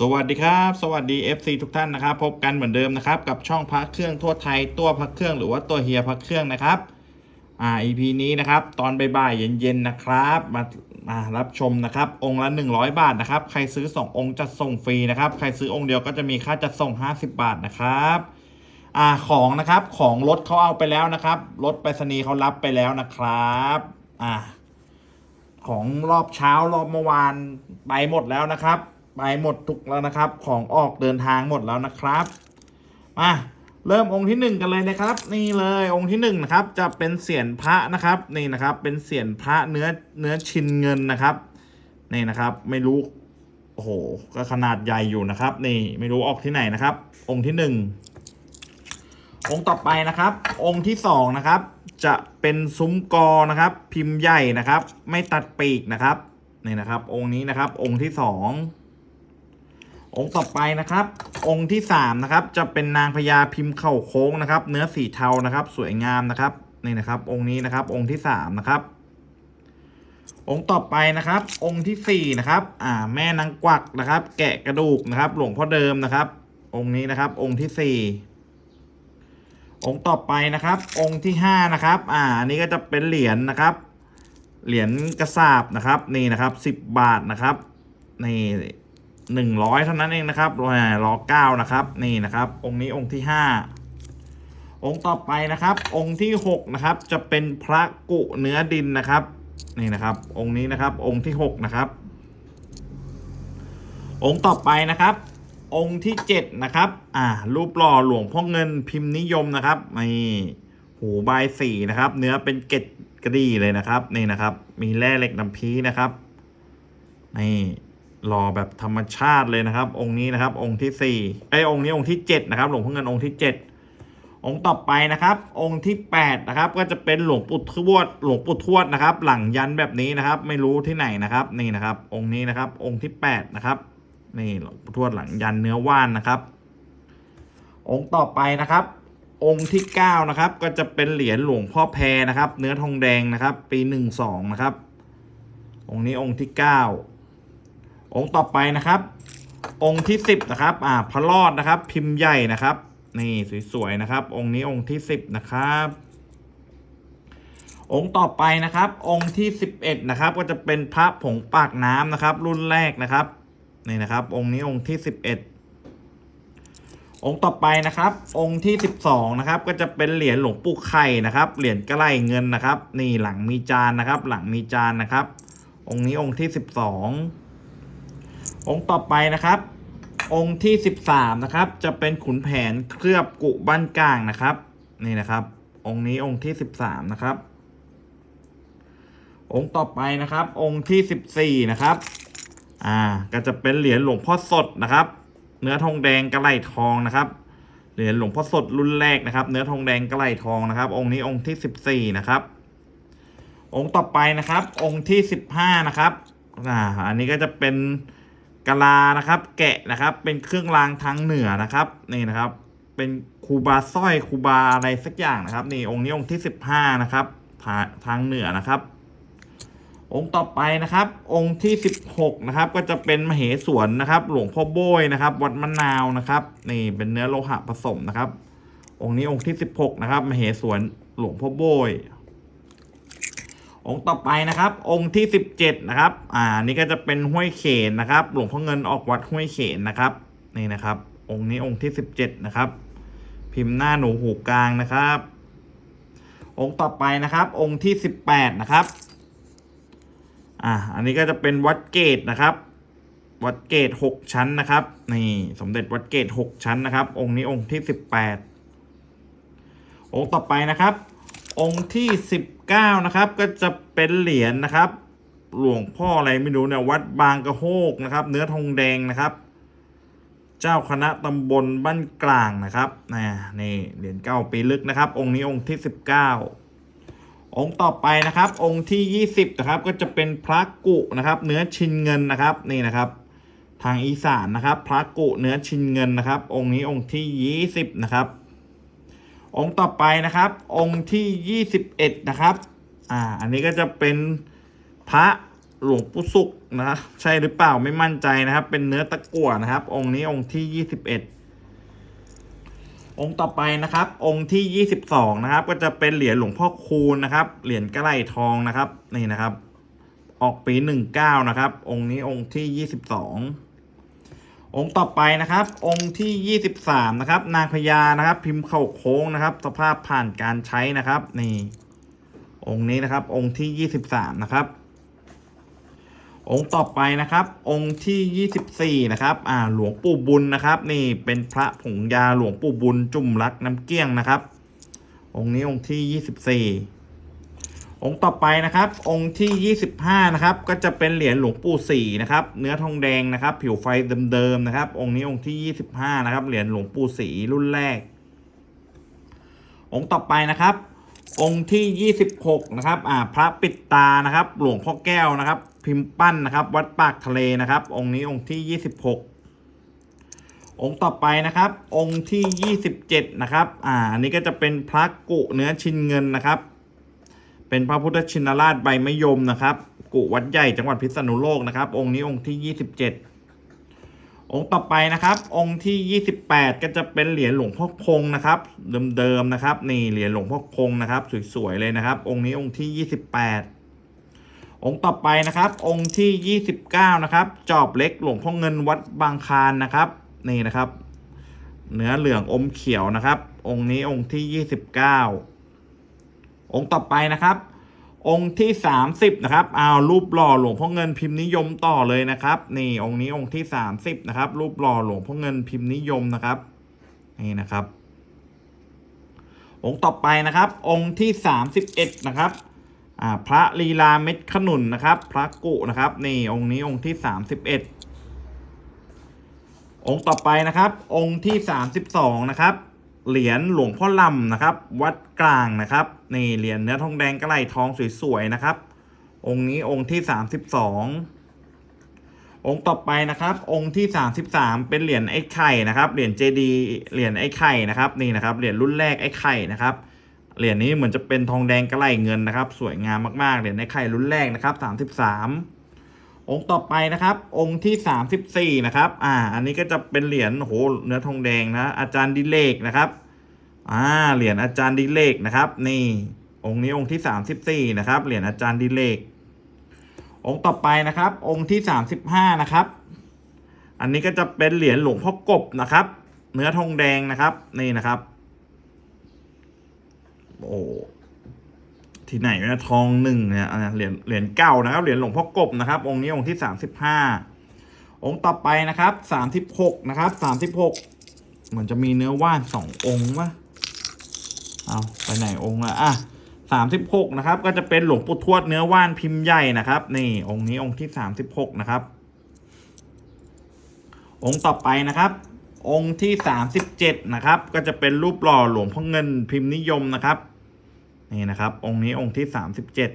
สวัสดีครับ สวัสดี FC ทุกท่านนะครับ พบกันเหมือนเดิมนะครับกับช่องพักเครื่องทั่วไทยตัวพักเครื่องหรือว่าตัวเฮียพักเครื่องนะครับอ่า EP นี้นะครับ ตอนบ่ายๆเย็นๆนะครับ มามารับชมนะครับ องค์ละ 100 บาทนะครับ ใครซื้อ 2 องค์จัดส่งฟรีนะครับ ใครซื้อองค์เดียวก็จะมีค่าจัดส่ง 50 บาทนะครับอ่าของนะครับของรถเขาเอาไปแล้วนะครับรถไปรษณีย์เขารับไปแล้วนะครับอ่าของรอบเช้ารอบเมื่อวานไปหมดแล้วนะครับ ไปหมดทุกแล้วนะครับ ของออกเดินทางหมดแล้วนะครับ มาเริ่มองค์ที่หนึ่งกันเลยนะครับ นี่เลยองค์ที่หนึ่งนะครับจะเป็นเสียนพระนะครับนี่นะครับ เป็นเสียนพระเนื้อเนื้อชินเงินนะครับนี่นะครับ ไม่รู้โอ้โหก็ขนาดใหญ่อยู่นะครับ นี่ไม่รู้ออกที่ไหนนะครับ องค์ที่หนึ่งองค์ต่อไปนะครับ องค์ที่สองนะครับ จะเป็นซุ้มกอนะครับ พิมพ์ใหญ่นะครับ ไม่ตัดปีกนะครับนี่นะครับ องค์นี้นะครับ องค์ที่ส องค์ต่อไปนะครับ องค์ที่สามนะครับจะเป็นนางพญาพิมพ์เข่าโค้งนะครับ เนื้อสีเทานะครับ สวยงามนะครับนี่นะครับ องค์นี้นะครับ องค์ที่สามนะครับ องค์ต่อไปนะครับ องค์ที่สี่นะครับ อ่า แม่นางกวักนะครับ แกะกระดูกนะครับ หลวงพ่อเดิมนะครับ องค์นี้นะครับ องค์ที่สี่องค์ต่อไปนะครับ องค์ที่ห้านะครับ อ่าอันนี้ก็จะเป็นเหรียญนะครับ เหรียญกระสาบนะครับ นี่นะครับสิบบาทนะครับนี่ หนึ่งร้อยเท่านั้นเองนะครับรอรอเก้านะครับ นี่นะครับ องค์นี้องค์ที่ห้าองค์ต่อไปนะครับ องค์ที่หกนะครับ จะเป็นพระกุเนื้อดินนะครับ นี่นะครับ องค์นี้นะครับ องค์ที่หกนะครับ องค์ต่อไปนะครับ องค์ที่เจ็ดนะครับ อ่า รูปหล่อหลวงพ่อเงินพิมพ์นิยมนะครับ นี่หูใบสีนะครับ เนื้อเป็นเกล็ดกระดีเลยนะครับ นี่นะครับ มีแร่เหล็กน้ำพีนะครับ นี่ หล่อแบบธรรมชาติเลยนะครับ องค์นี้นะครับ องค์ที่สี่ไอยองค์นี้องค์ที่เจ็ดนะครับ หลวงพ่อเงินองค์ที่เจ็ดองค์ต่อไปนะครับ องค์ที่แปดนะครับ ก็จะเป็นหลวงปู่ทวด หลวงปู่ทวดนะครับ หลังยันแบบนี้นะครับ ไม่รู้ที่ไหนนะครับ นี่นะครับ องค์นี้นะครับ องค์ที่แปดนะครับ นี่หลวงปู่ทวดหลังยันเนื้อว่านนะครับ องค์ต่อไปนะครับ องค์ที่เก้านะครับ ก็จะเป็นเหรียญหลวงพ่อแพรนะครับ เนื้อทองแดงนะครับ ปีหนึ่งสองนะครับ องค์นี้องค์ที่เก้า องค์ต่อไปนะครับ องค์ที่สิบนะครับ อ่าพระรอดนะครับ พิมพ์ใหญ่นะครับ นี่สวยๆนะครับ องค์นี้องค์ที่สิบนะครับ องค์ต่อไปนะครับ องค์ที่สิบเอ็ดนะครับ ก็จะเป็นพระผงปากน้ำนะครับ รุ่นแรกนะครับนี่นะครับ องค์นี้องค์ที่สิบเอ็ดองค์ต่อไปนะครับ องค์ที่สิบสองนะครับ ก็จะเป็นเหรียญหลวงปู่ไข่นะครับ เหรียญกระไรเงินนะครับ นี่หลังมีจานนะครับ หลังมีจานนะครับ องค์นี้องค์ที่สิบสอง องค์ต่อไปนะครับ องค์ที่สิบสามนะครับ จะเป็นขุนแผนเคลือบกุบ้านกลางนะครับ นี่นะครับ องค์นี้องค์ที่สิบสามนะครับ องค์ต่อไปนะครับ องค์ที่สิบสี่นะครับ อ่า ก็จะเป็นเหรียญหลวงพ่อสดนะครับ เนื้อทองแดงกระไหลทองนะครับเหรียญหลวงพ่อสดรุ่นแรกนะครับ เนื้อทองแดงกระไหลทองนะครับ องค์นี้องค์ที่สิบสี่นะครับ องค์ต่อไปนะครับ องค์ที่สิบห้านะครับอ่าอันนี้ก็จะเป็น กะลานะครับ แกะนะครับ เป็นเครื่องรางทางเหนือนะครับนี่นะครับ เป็นคูบาสร้อยคูบาอะไรสักอย่างนะครับ นี่องค์นี้องค์ที่สิบห้านะครับทาทางเหนือนะครับ องค์ต่อไปนะครับ องค์ที่สิบหกนะครับ ก็จะเป็นมเหสวนนะครับ หลวงพ่อโบยนะครับ วัดมะนาวนะครับ นี่เป็นเนื้อโลหะผสมนะครับ องค์นี้องค์ที่สิบหกนะครับ มเหสวนหลวงพ่อโบย องค์ต่อไปนะครับ องค์ที่สิบเจ็ดนะครับ อ่า นี่ก็จะเป็นห้วยเขนนะครับ หลวงพ่อเงินออกวัดห้วยเขนนะครับ นี่นะครับ องค์นี้องค์ที่สิบเจ็ดนะครับ พิมพ์หน้าหนูหูกลางนะครับ องค์ต่อไปนะครับ องค์ที่สิบแปดนะครับ อ่า อันนี้ก็จะเป็นวัดเกตนะครับ วัดเกตหกชั้นนะครับ นี่ สมเด็จวัดเกตหกชั้นนะครับ องค์นี้องค์ที่สิบแปดองค์ต่อไปนะครับ องค์ที่สิ บเก้านะครับ ก็จะเป็นเหรียญนะครับ หลวงพ่ออะไรไม่รู้เนี่ยวัดบางกระโฮกนะครับ เนื้อทองแดงนะครับ เจ้าคณะตำบลบ้านกลางนะครับนะนี่เหรียญเก้าปีลึกนะครับ องค์นี้องค์ที่สิบเก้าองค์ต่อไปนะครับ องค์ที่ยี่สิบนะครับ ก็จะเป็นพระกุนะครับ เนื้อชินเงินนะครับนี่นะครับ ทางอีสานนะครับ พระกุเนื้อชินเงินนะครับ องค์นี้องค์ที่ยี่สิบนะครับ องค์ต่อไปนะครับ องค์ที่ยี่สิบเอ็ดนะครับ อ่า อันนี้ก็จะเป็นพระหลวงปู่สุกนะใช่หรือเปล่าไม่มั่นใจนะครับ เป็นเนื้อตะกั่วนะครับ องค์นี้องค์ที่ยี่สิบเอ็ดองค์ต่อไปนะครับ องค์ที่ยี่สิบสองนะครับ ก็จะเป็นเหรียญหลวงพ่อคูณนะครับ เหรียญกระไหลทองนะครับ นี่นะครับ ออกปีหนึ่งเก้านะครับ องค์นี้องค์ที่ยี่สิบส องค์ต่อไปนะครับ องค์ที่ยี่สิบสามนะครับ นางพญานะครับ พิมพ์เข่าโค้งนะครับ สภาพผ่านการใช้นะครับ นี่ องค์นี้นะครับ องค์ที่ยี่สิบสามนะครับ องค์ต่อไปนะครับ องค์ที่ยี่สิบสี่นะครับ อ่า หลวงปู่บุญนะครับ นี่เป็นพระผงยาหลวงปู่บุญจุ่มรักน้ำเกี้ยงนะครับ องค์นี้องค์ที่ยี่สิบสี่ องค์ต่อไปนะครับ องค์ที่ยี่สิบห้านะครับ ก็จะเป็นเหรียญหลวงปู่ศรีนะครับ เนื้อทองแดงนะครับ ผิวไฟเดิมๆนะครับ องค์นี้องค์ที่ยี่สิบห้านะครับ เหรียญหลวงปู่ศรีรุ่นแรก องค์ต่อไปนะครับ องค์ที่ 26 นะครับ อ่า พระปิดตานะครับ หลวงพ่อแก้วนะครับ พิมพ์ปั้นนะครับ วัดปากทะเลนะครับ องค์นี้องค์ที่ 26องค์ต่อไปนะครับ องค์ที่ 27 นะครับ อ่า อันนี้ก็จะเป็นพระกุเนื้อชินเงินนะครับ เป็นพระพุทธชินราชใบมะยมนะครับ กุวัดใหญ่จังหวัดพิษณุโลกนะครับ องค์นี้องค์ที่ 27 องค์ต่อไปนะครับ องค์ที่ 28 ก็จะเป็นเหรียญหลวงพ่อคงนะครับเดิมๆนะครับนี่เหรียญหลวงพ่อคงนะครับ สวยๆเลยนะครับ องค์นี้องค์ที่ 28องค์ต่อไปนะครับ องค์ที่ 29 นะครับ จอบเล็กหลวงพ่อเงินวัดบางคานนะครับ นี่นะครับ เนื้อเหลืองอมเขียวนะครับ องค์นี้องค์ที่ 29 องค์ต่อไปนะครับ องค์ที่ 30 นะครับเอารูปหล่อหลวงพ่อเงินพิมพ์นิยมต่อเลยนะครับ นี่องค์นี้องค์ที่ 30 นะครับ รูปหล่อหลวงพ่อเงินพิมพ์นิยมนะครับ นี่นะครับ องค์ต่อไปนะครับ องค์ที่ 31 นะครับอ่าพระลีลาเม็ดขนุนนะครับ พระกุนะครับ นี่องค์นี้องค์ที่ 31 องค์ต่อไปนะครับ องค์ที่ 32 นะครับ เหรียญหลวงพ่อลำนะครับ วัดกลางนะครับนี่เหรียญเนื้อทองแดงกระไหลทองสวยๆนะครับ องค์นี้องค์ที่32องค์ต่อไปนะครับ องค์ที่33เป็นเหรียญไอ้ไข่นะครับเหรียญเจดีเหรียญไอ้ไข่นะครับนี่นะครับเหรียญรุ่นแรกไอ้ไข่นะครับเหรียญนี้เหมือนจะเป็นทองแดงกระไหลเงินนะครับ สวยงามมากๆเหรียญไอ้ไข่รุ่นแรกนะครับ33 องค์ต่อไปนะครับ องค์ที่ 34 นะครับ อ่า อันนี้ก็จะเป็นเหรียญโหเนื้อทองแดงนะ อาจารย์ดิเลกนะครับ อ่า เหรียญอาจารย์ดิเลกนะครับ นี่ องค์นี้องค์ที่ 34 นะครับ เหรียญอาจารย์ดิเลก องค์ต่อไปนะครับ องค์ที่ 35 นะครับ อันนี้ก็จะเป็นเหรียญหลวงพ่อกบนะครับ เนื้อทองแดงนะครับ นี่นะครับ โอ้ ที่ไหนนี่ยทองหนึ่งเนี่ยอะเหรียญเหรียญเก่านะครับเหรียญหลวงพ่อกบนะครับ องค์นี้องค์ที่35องค์ต่อไปนะครับ36นะครับ36เหมือนจะมีเนื้อว่านสององค์วะเอาไปไหนองค์ละอะสามสิบหกนะครับ ก็จะเป็นหลวงปู่ทวดเนื้อว่านพิมพ์ใหญ่นะครับ นี่องค์นี้องค์ที่สามสิบหกนะครับ องค์ต่อไปนะครับ องค์ที่สามสิบเจ็ดนะครับ ก็จะเป็นรูปหล่อหลวงพ่อเงินพิมพ์นิยมนะครับ นี่นะครับ องค์นี้องค์ที่สามสิบเจ็ด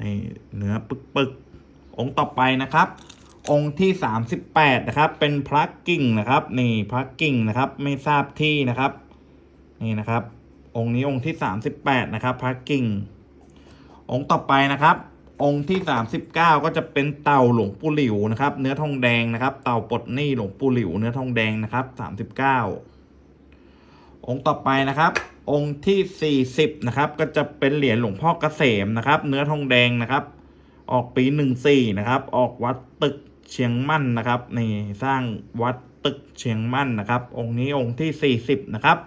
นี่เนื้อปึกปึกๆองค์ต่อไปนะครับ องค์ที่สามสิบแปดนะครับ เป็นพระกิ่งนะครับ นี่พระกิ่งนะครับ ไม่ทราบที่นะครับ นี่นะครับ องค์นี้องค์ที่38นะครับ พระกิ่ง องค์ต่อไปนะครับ องค์ที่39ก็จะเป็นเต่าหลวงปู่หลิวนะครับ เนื้อทองแดงนะครับ เต่าปลดหนี้หลวงปู่หลิว เนื้อทองแดงนะครับ39องค์ต่อไปนะครับ องค์ที่ 40 นะครับ ก็จะเป็นเหรียญหลวงพ่อเกษมนะครับ เนื้อทองแดงนะครับ ออกปี 14 นะครับ ออกวัดตึกเชียงมั่นนะครับนี่สร้างวัดตึกเชียงมั่นนะครับ องค์นี้องค์ที่ 40 นะครับ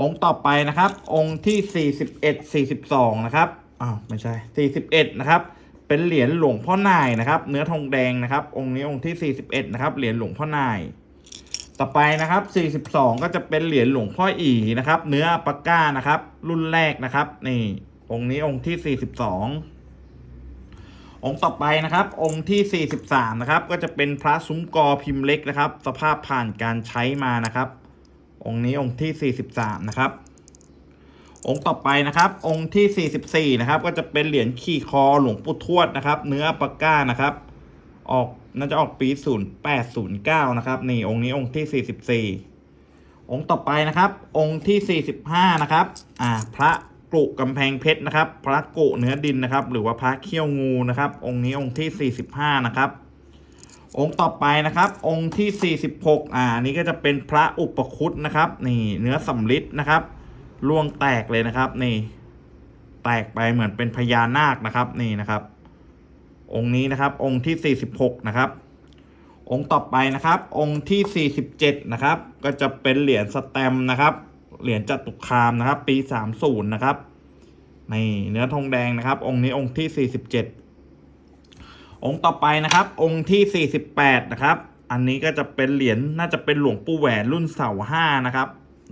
องค์ต่อไปนะครับ องค์ที่ 41 42 นะครับอ้าวไม่ใช่ 41 นะครับ เป็นเหรียญหลวงพ่อนายนะครับ เนื้อทองแดงนะครับ องค์นี้องค์ที่ 41 นะครับ เหรียญหลวงพ่อนาย ต่อไปนะครับ 42 ก็จะเป็นเหรียญหลวงพ่ออีนะครับ เนื้อปากก้านะครับ รุ่นแรกนะครับ นี่ องค์นี้องค์ที่ 42 องค์ต่อไปนะครับ องค์ที่ 43 นะครับ ก็จะเป็นพระซุ้มกอพิมพ์เล็กนะครับ สภาพผ่านการใช้มานะครับ องค์นี้องค์ที่ 43 นะครับ องค์ต่อไปนะครับ องค์ที่ 44 นะครับ ก็จะเป็นเหรียญขี่คอหลวงปู่ทวดนะครับ เนื้อปากก้านะครับ ออก น่าจะออกปี0809นะครับนี่องค์นี้องค์ที่ 44 องค์ต่อไปนะครับ องค์ที่ 45 นะครับอ่าพระกุกำแพงเพชรนะครับ พระกุเนื้อดินนะครับ หรือว่าพระเขี้ยวงูนะครับ องค์นี้องค์ที่ 45 นะครับ องค์ต่อไปนะครับ องค์ที่ 46 อ่าอันนี้ก็จะเป็นพระอุปคุตนะครับ นี่เนื้อสำริดนะครับล่วงแตกเลยนะครับ นี่ แตกไปเหมือนเป็นพญานาคนะครับ นี่นะครับ องค์นี้นะครับ องค์ที่ 46 นะครับ องค์ต่อไปนะครับ องค์ที่ 47 นะครับ ก็จะเป็นเหรียญสแตมนะครับ เหรียญจตุคามนะครับ ปี 30 นะครับนี่เนื้อทองแดงนะครับ องค์นี้องค์ที่ 47 องค์ต่อไปนะครับ องค์ที่ 48 นะครับ อันนี้ก็จะเป็นเหรียญน่าจะเป็นหลวงปู่แหวนรุ่นเสาห้านะครับ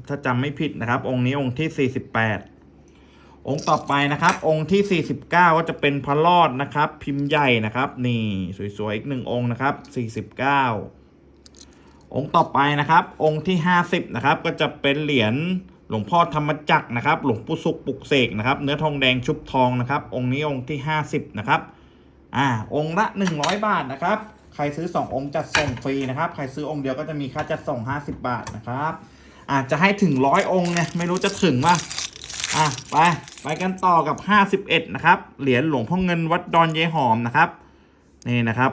ถ้าจำไม่ผิดนะครับ องค์นี้องค์ที่ 48 องค์ต่อไปนะครับ องค์ที่ 49 ก็จะเป็นพระรอดนะครับ พิมพ์ใหญ่นะครับ นี่สวยๆอีกหนึ่งองค์นะครับ 49 องค์ต่อไปนะครับ องค์ที่ 50 นะครับ ก็จะเป็นเหรียญหลวงพ่อธรรมจักรนะครับ หลวงปู่สุขปุกเสกนะครับ เนื้อทองแดงชุบทองนะครับ องค์นี้องค์ที่ 50 นะครับ อ่า องค์ละ 100 บาทนะครับ ใครซื้อ 2 องค์จัดส่งฟรีนะครับ ใครซื้อองค์เดียวก็จะมีค่าจัดส่ง 50 บาทนะครับอาจจะให้ถึงร้อยองค์เนี่ยไม่รู้จะถึงป่ะ อะไปไปกันต่อกับ51นะครับ เหรียญหลวงพ่อเงินวัดดอนเยหอมนะครับ นี่นะครับ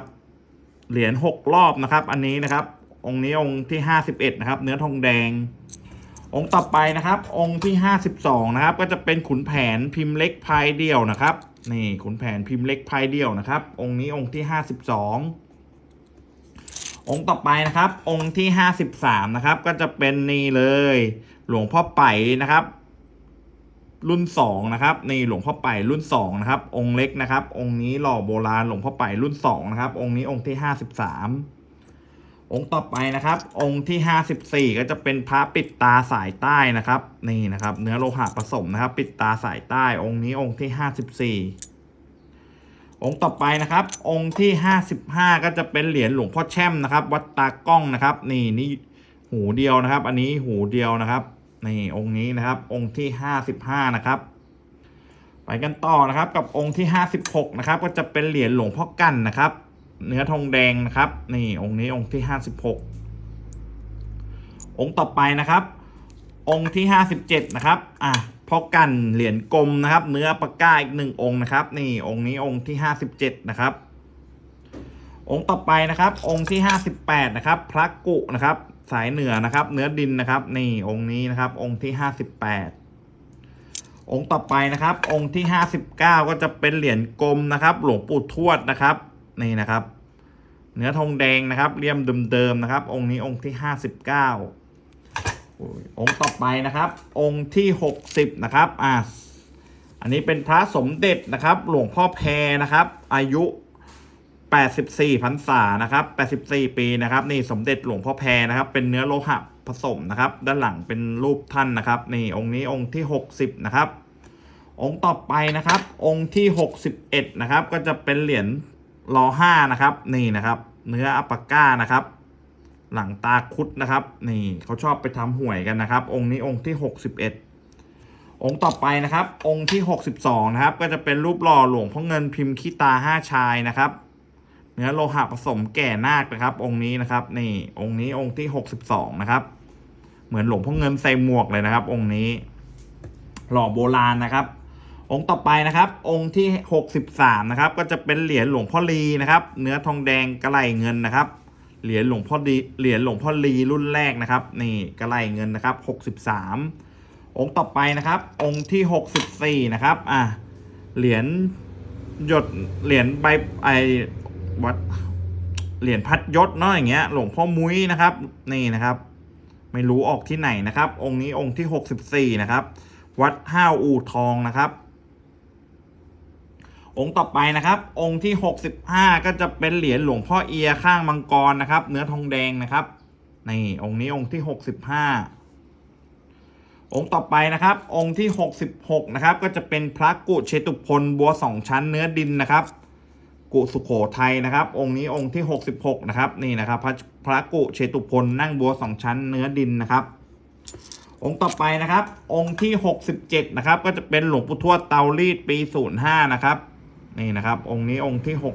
เหรียญ6รอบนะครับ อันนี้นะครับ องค์นี้องค์ที่51นะครับ เนื้อทองแดง องค์ต่อไปนะครับ องค์ที่52นะครับ ก็จะเป็นขุนแผนพิมพ์เล็กพายเดี่ยวนะครับ นี่ขุนแผนพิมพ์เล็กพายเดี่ยวนะครับ องค์นี้องค์ที่52องค์ต่อไปนะครับ องค์ที่53นะครับ ก็จะเป็นนี่เลย หลวงพ่อไปนะครับ รุ่นสองนะครับนี่หลวงพ่อไปรุ่นสองนะครับองค์เล็กนะครับ องค์นี้หล่อโบราณหลวงพ่อไปรุ่นสองนะครับองค์นี้องค์ที่ห้าสิบสามองค์ต่อไปนะครับ องค์ที่ห้าสิบสี่ก็จะเป็นพระปิดตาสายใต้นะครับ นี่นะครับ เนื้อโลหะผสมนะครับ ปิดตาสายใต้ องค์นี้องค์ที่ห้าสิบสี่องค์ต่อไปนะครับ องค์ที่ห้าสิบห้าก็จะเป็นเหรียญหลวงพ่อแช่มนะครับ วัดตากล้องนะครับ นี่นี่หูเดียวนะครับ อันนี้หูเดียวนะครับ นี่องค์นี้นะครับ องค์ที่ห้าสิบห้านะครับ ไปกันต่อนะครับ กับองค์ที่ห้าสิบหกนะครับ ก็จะเป็นเหรียญหลวงพ่อกันนะครับ เนื้อทองแดงนะครับ นี่องค์นี้องค์ที่ห้าสิบหกองค์ต่อไปนะครับ องค์ที่ห้าสิบเจ็ดนะครับ อะพ่อกันเหรียญกลมนะครับ เนื้อปากก้าอีกหนึ่งองค์นะครับ นี่องค์นี้องค์ที่ห้าสิบเจ็ดนะครับองค์ต่อไปนะครับ องค์ที่ห้าสิบแปดนะครับ พระกุนะครับ สายเหนือนะครับ เนื้อดินนะครับ นี่องค์นี้นะครับ องค์ที่ห้าสิบแปดองค์ต่อไปนะครับ องค์ที่ห้าสิบเก้าก็จะเป็นเหรียญกลมนะครับ หลวงปู่ทวดนะครับ นี่นะครับ เนื้อทองแดงนะครับเลี่ยมเดิมๆนะครับ องค์นี้องค์ที่ห้าสิบเก้าองค์ต่อไปนะครับ องค์ที่หกสิบนะครับอ่าอันนี้เป็นพระสมเด็จนะครับ หลวงพ่อแพรนะครับ อายุ 84พรรษานะครับ 84 ปีนะครับ นี่สมเด็จหลวงพ่อแพรนะครับ เป็นเนื้อโลหะผสมนะครับ ด้านหลังเป็นรูปท่านนะครับ นี่องค์นี้องค์ที่ 60 นะครับ องค์ต่อไปนะครับ องค์ที่ 61 นะครับ ก็จะเป็นเหรียญรอห้านะครับ นี่นะครับ เนื้ออัปปาก้านะครับ หลังตาคุดนะครับ นี่เขาชอบไปทำหวยกันนะครับ องค์นี้องค์ที่ 61องค์ต่อไปนะครับ องค์ที่ 62 นะครับ ก็จะเป็นรูปหล่อหลวงพ่อเงินพิมพ์ขี้ตาห้าชายนะครับ เนื้อโลหะผสมแก่นาคนะครับ องค์นี้นะครับนี่องค์นี้องค์ที่62นะครับ เหมือนหลวงพ่อเงินใส่หมวกเลยนะครับ องค์นี้ หล่อโบราณนะครับ องค์ต่อไปนะครับ องค์ที่63นะครับ ก็จะเป็นเหรียญหลวงพ่อลีนะครับ เนื้อทองแดงกระไหลเงินนะครับเหรียญหลวงพ่อดีเหรียญหลวงพ่อลีรุ่นแรกนะครับ นี่กระไหลเงินนะครับ63องค์ต่อไปนะครับ องค์ที่64นะครับ อะเหรียญหยดเหรียญใบไอ วัดเหรียญพัดยศเนาะอย่างเงี้ย หลวงพ่อมุ้ยนะครับ นี่นะครับ ไม่รู้ออกที่ไหนนะครับ องค์นี้องค์ที่64นะครับ วัดห้าวอู่ทองนะครับ องค์ต่อไปนะครับ องค์ที่65ก็จะเป็นเหรียญหลวงพ่อเอียข้างมังกรนะครับ เนื้อทองแดงนะครับนี่องค์นี้องค์ที่65องค์ต่อไปนะครับ องค์ที่66นะครับ ก็จะเป็นพระกุเชตุพลบัวสองชั้นเนื้อดินนะครับ กุสุโขทัยนะครับ องค์นี้องค์ที่ 66 นะครับ นี่นะครับ พระพระกุเชตุพลนั่งบัวสองชั้นเนื้อดินนะครับ องค์ต่อไปนะครับ องค์ที่ 67 นะครับ ก็จะเป็นหลวงปู่ทวดเตารีดปี 05 นะครับ นี่นะครับ องค์นี้องค์ที่ 67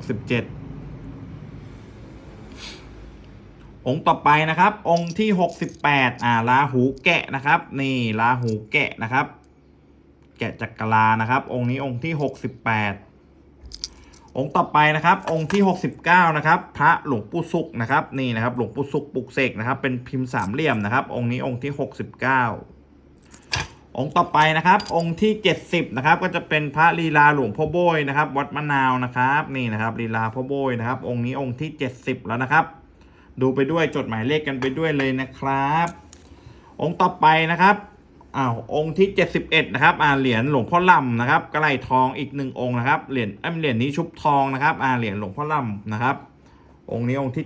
องค์ต่อไปนะครับ องค์ที่ 68อ่าลาหูแกะนะครับ นี่ลาหูแกะนะครับ แกะจักรลานะครับ องค์นี้องค์ที่ 68 องค์ต่อไปนะครับ องค์ที่ 69 นะครับ พระหลวงปู่สุกนะครับ นี่นะครับ หลวงปู่สุกปลุกเสกนะครับ เป็นพิมพ์สามเหลี่ยมนะครับ องค์นี้องค์ที่ 69 องค์ต่อไปนะครับ องค์ที่ 70 นะครับ ก็จะเป็นพระลีลาหลวงพ่อโบยนะครับ วัดมะนาวนะครับ นี่นะครับลีลาพ่อโบยนะครับ องค์นี้องค์ที่ 70 แล้วนะครับ ดูไปด้วยจดหมายเลขกันไปด้วยเลยนะครับ องค์ต่อไปนะครับ อ้าวองค์ที่ 71 นะครับอ่าเหรียญหลวงพ่อลำนะครับกระไหลทองอีกหนึ่งองค์นะครับเหรียญเอ้เหรียญนี้ชุบทองนะครับอ่าเหรียญหลวงพ่อลำนะครับ องค์นี้องค์ที่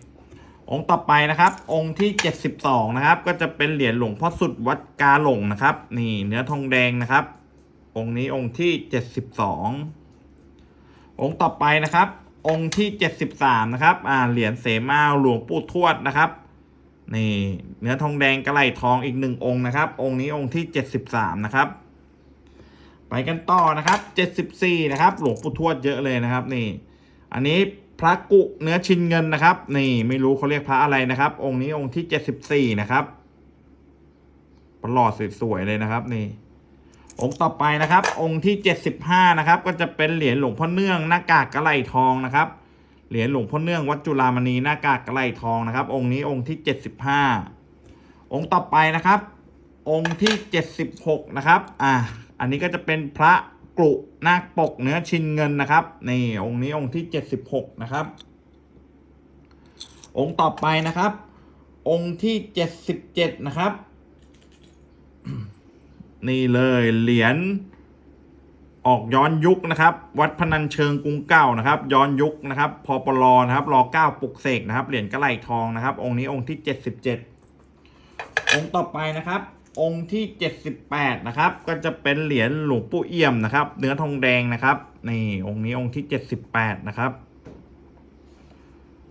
71 องค์ต่อไปนะครับ องค์ที่ 72 นะครับ ก็จะเป็นเหรียญหลวงพ่อสุดวัดกาหลงนะครับ นี่เนื้อทองแดงนะครับ องค์นี้องค์ที่ 72 องค์ต่อไปนะครับ องค์ที่ 73 นะครับอ่าเหรียญเสมาหลวงปู่ทวดนะครับ นี่เนื้อทองแดงกระไหลทองอีกหนึ่งองค์นะครับ องค์นี้องค์ที่73นะครับ ไปกันต่อนะครับ74นะครับ หลวงปู่ทวดเยอะเลยนะครับ นี่ อันนี้พระกุเนื้อชินเงินนะครับ นี่ไม่รู้เขาเรียกพระอะไรนะครับ องค์นี้องค์ที่74นะครับประหลอดสวยๆเลยนะครับ นี่ องค์ต่อไปนะครับ องค์ที่75นะครับ ก็จะเป็นเหรียญหลวงพ่อเนื่องหน้ากากกระไหลทองนะครับ เหรียญหลวงพ่อเนื่องวัดจุฬามณีหน้ากากกระไหลทองนะครับ องค์นี้องค์ที่ 75 องค์ต่อไปนะครับ องค์ที่ 76 นะครับอ่าอันนี้ก็จะเป็นพระกรุนาคปกเนื้อชินเงินนะครับนี่องค์นี้องค์ที่ 76 นะครับ องค์ต่อไปนะครับ องค์ที่ 77 นะครับ นี่เลยเหรียญ ออกย้อนยุคนะครับ วัดพนัญเชิงกรุงเก่านะครับ ย้อนยุคนะครับพอปลอนะครับรอเก้าปลุกเสกนะครับ เหรียญกระไหลทองนะครับ องค์นี้องค์ที่เจ็ดสิบเจ็ดองค์ต่อไปนะครับ องค์ที่เจ็ดสิบแปดนะครับ ก็จะเป็นเหรียญหลวงปู่เอี่ยมนะครับ เนื้อทองแดงนะครับนี่องค์นี้องค์ที่เจ็ดสิบแปดนะครับ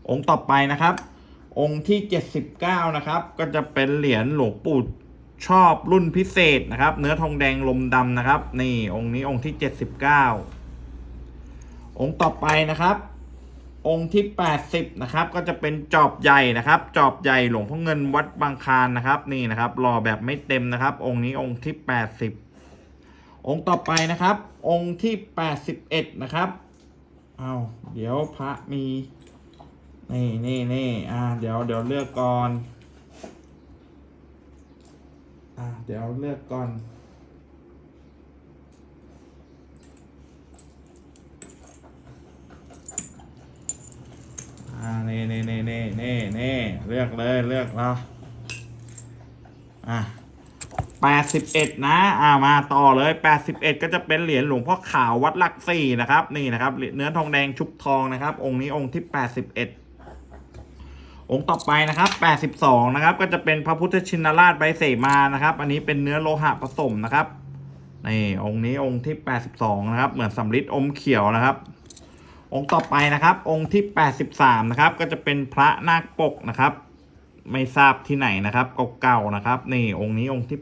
องค์ต่อไปนะครับ องค์ที่เจ็ดสิบเก้านะครับ ก็จะเป็นเหรียญหลวงปู่ ชอบรุ่นพิเศษนะครับ เนื้อทองแดงลมดำนะครับ นี่องค์นี้องค์ที่ 79 องค์ต่อไปนะครับ องค์ที่ 80 นะครับ ก็จะเป็นจอบใหญ่นะครับ จอบใหญ่หลวงพ่อเงินวัดบางคานนะครับ นี่นะครับรอแบบไม่เต็มนะครับ องค์นี้องค์ที่ 80 องค์ต่อไปนะครับ องค์ที่ 81 นะครับเอาเดี๋ยวพระมีนี่นี่นี่อ่าเดี๋ยวเดี๋ยวเลือกก่อน อะเดี๋ยวเลือกก่อน อ่าเน่เน่เน่เน่เน่เน่เลือกเลยเลือกแล้วอะแปดสิบเอ็ดนะอ่ามาต่อเลยแปดสิบเอ็ดก็จะเป็นเหรียญหลวงพ่อขาววัดหลักสี่นะครับ นี่นะครับ เนื้อทองแดงชุบทองนะครับ องค์นี้องค์ที่แปดสิบเอ็ด องค์ต่อไปนะครับ 82 นะครับ ก็จะเป็นพระพุทธชินราชใบเสมานะครับ อันนี้เป็นเนื้อโลหะผสมนะครับนี่องค์นี้องค์ที่ 82 นะครับ เหมือนสำริดอมเขียวนะครับ องค์ต่อไปนะครับ องค์ที่ 83 นะครับ ก็จะเป็นพระนาคปกนะครับ ไม่ทราบที่ไหนนะครับเก่าๆนะครับ นี่องค์นี้องค์ที่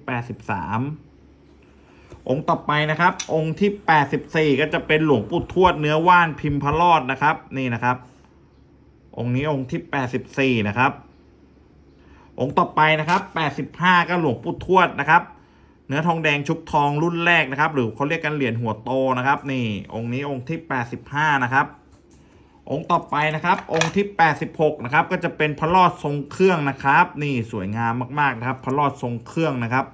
83 องค์ต่อไปนะครับ องค์ที่ 84 ก็จะเป็นหลวงปู่ทวดเนื้อว่านพิมพ์พระรอดนะครับ นี่นะครับ องค์นี้องค์ที่84นะครับ องค์ต่อไปนะครับ85ก็หลวงปู่ทวดนะครับ เนื้อทองแดงชุบทองรุ่นแรกนะครับ หรือเขาเรียกกันเหรียญหัวโตนะครับ นี่ องค์นี้องค์ที่85นะครับ องค์ต่อไปนะครับ องค์ที่86นะครับ ก็จะเป็นพระรอดทรงเครื่องนะครับ นี่สวยงามมากๆนะครับ พระรอดทรงเครื่องนะครับ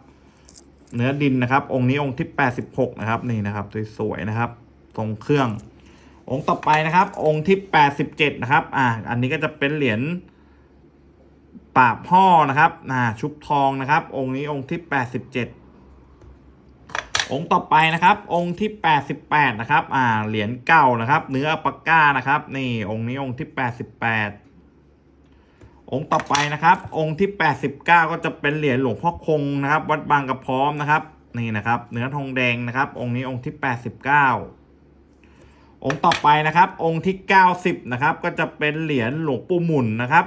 เนื้อดินนะครับ องค์นี้องค์ที่86นะครับ นี่นะครับสวยๆนะครับ ทรงเครื่อง องค์ต่อไปนะครับ องค์ที่87นะครับ อ่า อันนี้ก็จะเป็นเหรียญปราบพ่อนะครับอ่าชุบทองนะครับ องค์นี้องค์ที่87องค์ต่อไปนะครับ องค์ที่88นะครับ อ่า เหรียญเก่านะครับ เนื้อปาก้านะครับ นี่องค์นี้องค์ที่88องค์ต่อไปนะครับ องค์ที่ 89 ก็จะเป็นเหรียญหลวงพ่อคงนะครับ วัดบางกระพร้อมนะครับ นี่นะครับ เนื้อทองแดงนะครับ องค์นี้องค์ที่ 89 องค์ต่อไปนะครับ องค์ที่ 90 นะครับ ก็จะเป็นเหรียญหลวงปู่หมุนนะครับ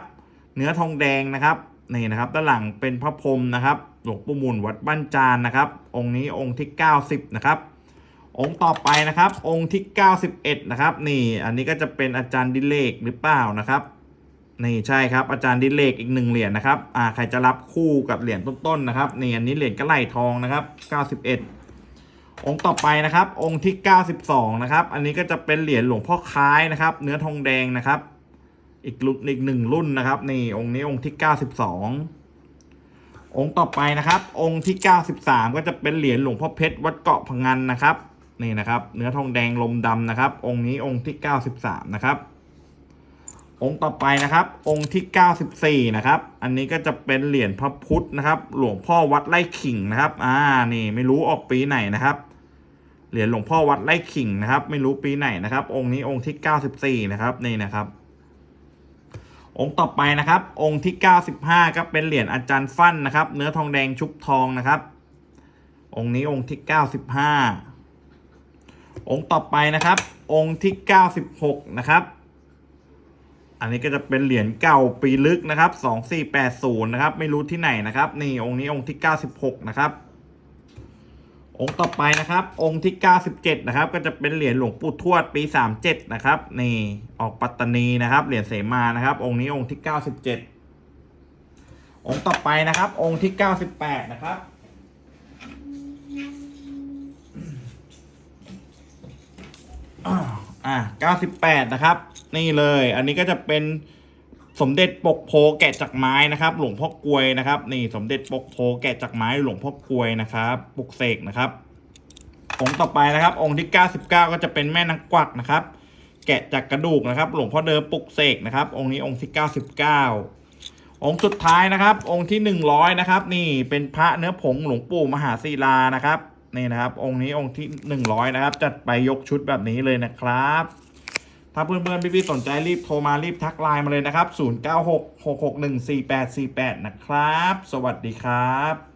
เนื้อทองแดงนะครับนี่นะครับด้านหลังเป็นพระพรหมนะครับ หลวงปู่หมุนวัดบ้านจานนะครับ องค์นี้องค์ที่ 90 นะครับ องค์ต่อไปนะครับ องค์ที่ 91 นะครับ นี่อันนี้ก็จะเป็นอาจารย์ดิเลกหรือเปล่านะครับนี่ใช่ครับอาจารย์ดิเลกอีกหนึ่งเหรียญนะครับอ่าใครจะรับคู่กับเหรียญต้นๆนะครับนี่อันนี้เหรียญกระไหลทองนะครับ 91 องค์ต่อไปนะครับ องค์ที่ 92 นะครับ อันนี้ก็จะเป็นเหรียญหลวงพ่อคล้ายนะครับ เนื้อทองแดงนะครับ อีกรุ่นอีกหนึ่งรุ่นนะครับ นี่องค์นี้องค์ที่ 92 องค์ต่อไปนะครับ องค์ที่ 93 ก็จะเป็นเหรียญหลวงพ่อเพชรวัดเกาะพะงันนะครับ นี่นะครับ เนื้อทองแดงลมดำนะครับ องค์นี้องค์ที่ 93 นะครับ องค์ต่อไปนะครับ องค์ที่ 94 นะครับ อันนี้ก็จะเป็นเหรียญพระพุทธนะครับ หลวงพ่อวัดไร่ขิงนะครับ อ่า นี่ไม่รู้ออกปีไหนนะครับ เหรียญหลวงพ่อวัดไร่ขิงนะครับ ไม่รู้ปีไหนนะครับ องค์นี้องค์ที่ 94 นะครับนี่นะครับ องค์ต่อไปนะครับ องค์ที่ 95 ก็เป็นเหรียญอาจารย์ฟั่นนะครับ เนื้อทองแดงชุบทองนะครับ องค์นี้องค์ที่ 95 องค์ต่อไปนะครับ องค์ที่ 96 นะครับอันนี้ก็จะเป็นเหรียญเก่าปีลึกนะครับ 2480 นะครับ ไม่รู้ที่ไหนนะครับ นี่องค์นี้องค์ที่ 96 นะครับ องค์ต่อไปนะครับ องค์ที่ 97 นะครับ ก็จะเป็นเหรียญหลวงปู่ทวดปี 37 นะครับ นี่ออกปัตตานีนะครับ เหรียญเสมานะครับ องค์นี้องค์ที่ 97 องค์ต่อไปนะครับ องค์ที่ 98 นะครับอ่า98 นะครับ นี่เลย อันนี้ก็จะเป็น สมเด็จปกโพแกะจากไม้นะครับ หลวงพ่อกลวยนะครับ นี่สมเด็จปกโพแกะจากไม้หลวงพ่อกลวยนะครับปลุกเสกนะครับองค์ต่อไปนะครับ องค์ที่ 99 ก็จะเป็นแม่นางกวักนะครับ แกะจากกระดูกนะครับ หลวงพ่อเดิมปลุกเสกนะครับ องค์นี้องค์ที่ 99 องค์สุดท้ายนะครับ องค์ที่ 100 นะครับ นี่เป็นพระเนื้อผงหลวงปู่มหาศิลานะครับนี่นะครับ องค์นี้องค์ที่ 100 นะครับ จัดไปยกชุดแบบนี้เลยนะครับ ถ้าเพื่อนๆพี่ๆสนใจรีบโทรมารีบทักไลน์มาเลยนะครับ 0966614848 นะครับ สวัสดีครับ